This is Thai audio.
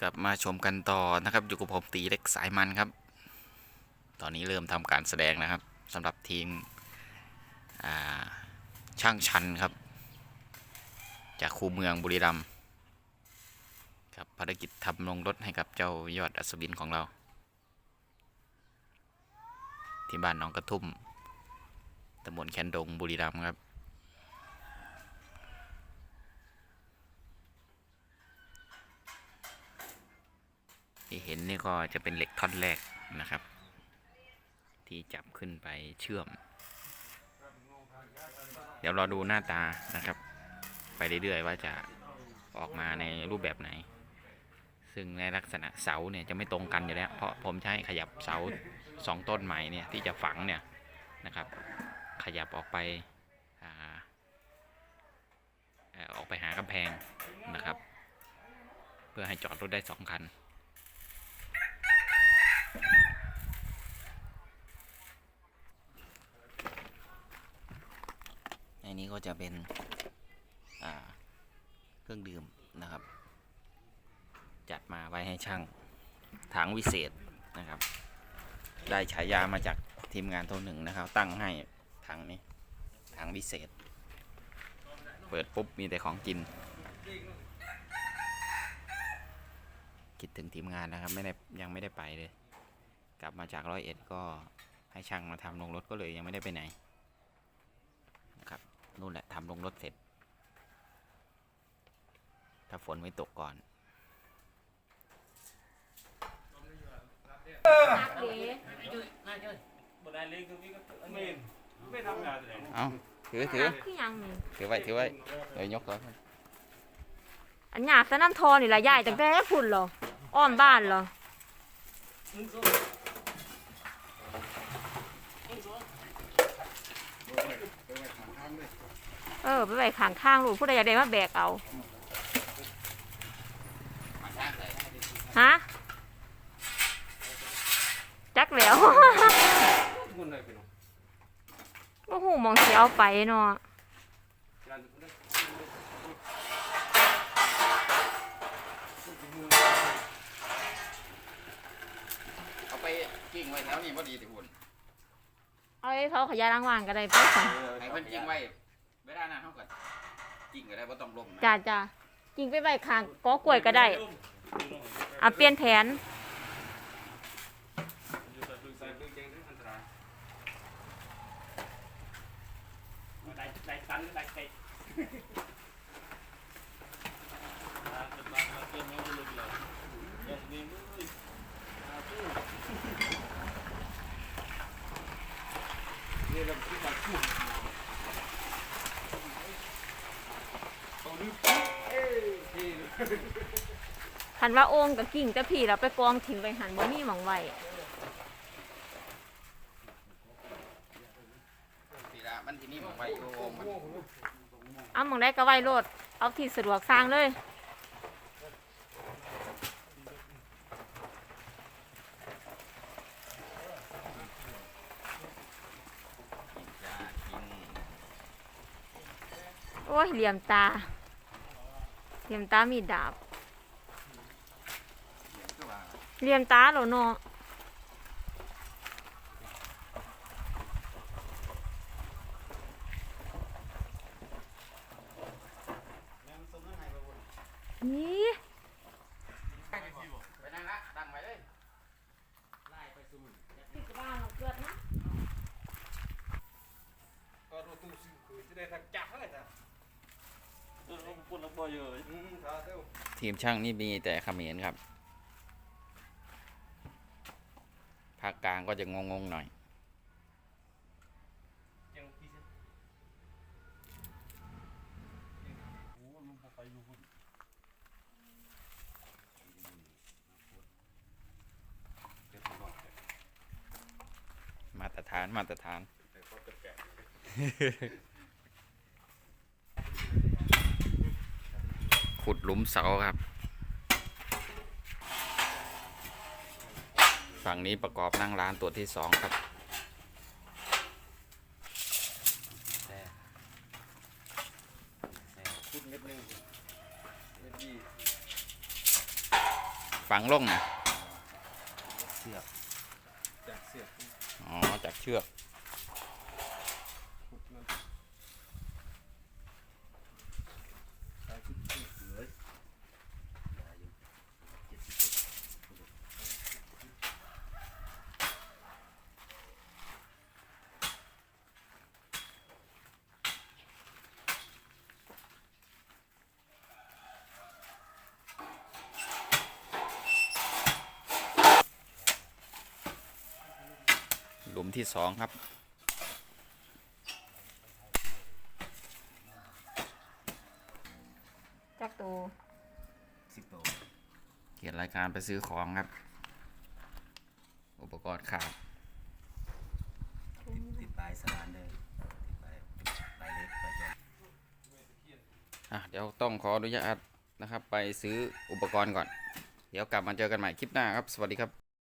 กลับมาชมกันต่อนะครับอยู่กับผมตีเล็กสายมันครับ ตอนนี้เริ่มทำการแสดงนะครับสำหรับทีมช่างชันครับ จากคูเมืองบุรีรัมย์ครับภารกิจทำลงรถให้กับเจ้ายอดอัศวินของเรา ที่บ้านหนองกระทุ่มตำบลแคนดงบุรีรัมย์ครับ ที่เห็นนี่ก็จะเป็นเหล็กท่อนแรกนะครับ ที่จับขึ้นไปเชื่อม เดี๋ยวรอดูหน้าตานะครับ ไปเรื่อยๆว่าจะออกมาในรูปแบบไหน ซึ่งในลักษณะเสาเนี่ยจะไม่ตรงกันอยู่แล้ว เพราะผมใช้ขยับเสาสองต้นใหม่เนี่ยที่จะฝังเนี่ยนะครับ ขยับออกไปอ่าเอ่อออกไปหากำแพงนะครับ เพื่อให้จอดรถได้สองคัน นี้ก็จะเป็นเครื่องดื่มนะครับ จัดมาไว้ให้ช่างถังวิเศษนะครับ ได้ฉายามาจากทีมงานตัวหนึ่งนะครับ ตั้งให้ถังนี้ถังวิเศษ เปิดปุ๊บมีแต่ของกิน คิดถึงทีมงานนะครับไม่ได้ยังไม่ได้ไปเลย กลับมาจากร้อยเอ็ดก็ให้ช่างมาทำลงรถก็เลยยังไม่ได้ไปไหน นะครับนู่นแหละทำลงรถเสร็จ ถ้าฝนไม่ตกก่อนบ่ได้เลยคือพี่ก็ไม่ไม่ทำงานเลยเอาถือถือคือหยังนี่ถือไว้ถือไว้เดี๋ยวยกก่อนอันหยาบสะน้ำทอนี่ละยายตั้งแต่พุ่นเหรออ้อมบ้านเหรอ เออไปไว้ข้างข้างลูกผู้ใดอยากได้มาแบกเอา ฮะ จักแล้วคนไหนเป็นก็หูมองเสีเอาไปเนาะเอาไปกิ้งไว้แถวนี้พอดีที่คุณ เอาให้เขาขยายรางวางก็ได้ไปสั่งให้เพิ่นกิ้งไว้เวลานั้นเท่ากับกิ้งก็ได้บ่ต้องลมนะ จ้าจ้ากิ่งไปไว้ข้างกอกล้วยก็ได้อะเปลี่ยนแผน อยู่แต่ดูใส่ดูเก่งที่อันตรายได้ได้ตันได้เตะมามามาเกมนี้ดูเลยเกมนี้มึงนี่เราคิดว่าคู่ตัวนี้เอ้ยที่ หันว่าโอ่งกับกิ่งแต่พี่เราไปกองถิ่มไปหันบ่มีหมองไว้สีละมันที่นี่บอกไว้อยู่มันเอาหมองได้ก็ไว้โลด เอาที่สะดวกสร้างเลยจะกิ้งโอ้ยเหลี่ยมตา เหลี่ยมตามีดาบคือว่าเหลี่ยมตาเหรอเนาะนี่ไปนั่งละตั้งไว้เลยติดบ้านเกิดนะก็รู้ตู้ซื้อคือจะได้ทักจักเลยจ้ะ ทีมช่างนี่มีแต่เขมรครับ ภาคกลางก็จะงงๆหน่อยยังพี่สิโอ้มันบ่ไปอย มาตรฐานมาตรฐาน ขุดหลุมเสาครับ ฝั่งนี้ประกอบนั่งร้านตัวที่สองครับพูดเม็ดหนึงเม็ดยี่ฝังลงนะเสือกจากเสือกอ๋อจากเชือก พุดมันตายขึ้นขึ้นเหลือ ห ลุมที่สองครับ จักตัวสิบโตเขียนรายการไปซื้อของครับ อุปกรณ์ขาดติดติดปลายสลานเลยติดปลายปลายเล็กปลายจออะเดี๋ยวต้องขออนุญาตนะครับ ไปซื้ออุปกรณ์ก่อน เดี๋ยวกลับมาเจอกันใหม่คลิปหน้าครับ สวัสดีครับ